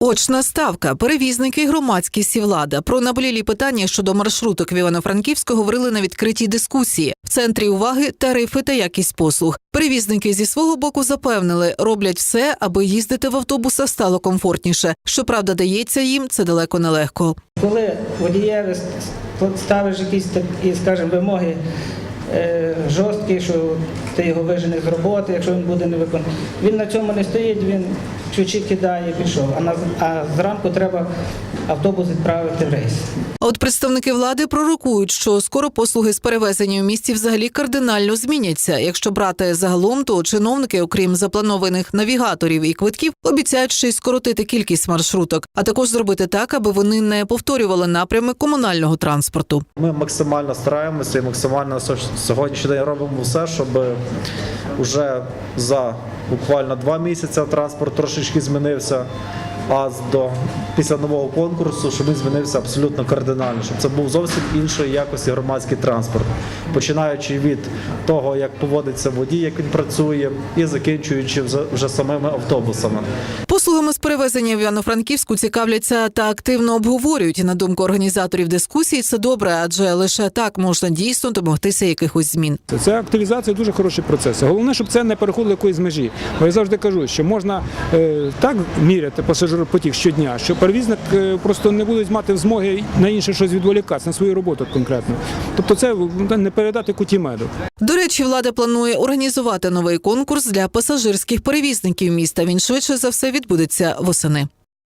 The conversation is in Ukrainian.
Очна ставка, перевізники, громадськість і влада. Про наболілі питання щодо маршруток в Івано-Франківську говорили на відкритій дискусії. В центрі уваги тарифи та якість послуг. Перевізники зі свого боку запевнили, роблять все, аби їздити в автобусах стало комфортніше. Щоправда, дається їм це далеко не легко. Коли водієві ставиш якісь такі, скажімо, вимоги е, жорсткі, що ти його виженеш з роботи, якщо він буде не виконувати. Він на цьому не стоїть, він ключі кидає і пішов. А, на, а зранку треба автобус відправити в рейс. А от представники влади пророкують, що скоро послуги з перевезення в місті взагалі кардинально зміняться. Якщо брати загалом, то чиновники, окрім запланованих навігаторів і квитків, обіцяють ще й скоротити кількість маршруток, а також зробити так, аби вони не повторювали напрями комунального транспорту. Ми максимально стараємося і максимально со- сьогоднішній день робимо все, щоб вже за буквально два місяці транспорт трошечки змінився. А з- до після нового конкурсу, щоб він змінився абсолютно кардинально, щоб це був зовсім іншої якості громадський транспорт, починаючи від того, як поводиться водій, як він працює, і закінчуючи вже, вже самими автобусами. Послугами з перевезення в Івано-Франківську цікавляться та активно обговорюють. На думку організаторів дискусії, це добре, адже лише так можна дійсно домогтися якихось змін. Це- активізація дуже хороший процес. Головне, щоб це не переходило якоїсь межі. Бо я завжди кажу, що можна е, так міряти пасажиропотік щодня, що перевізник е, просто не буде мати змоги на інше щось відволікатися, на свою роботу конкретно. Тобто це не передати куті меду. До речі, влада планує організувати новий конкурс для пасажирських перевізників міста. Він швидше за все відбудеться восени.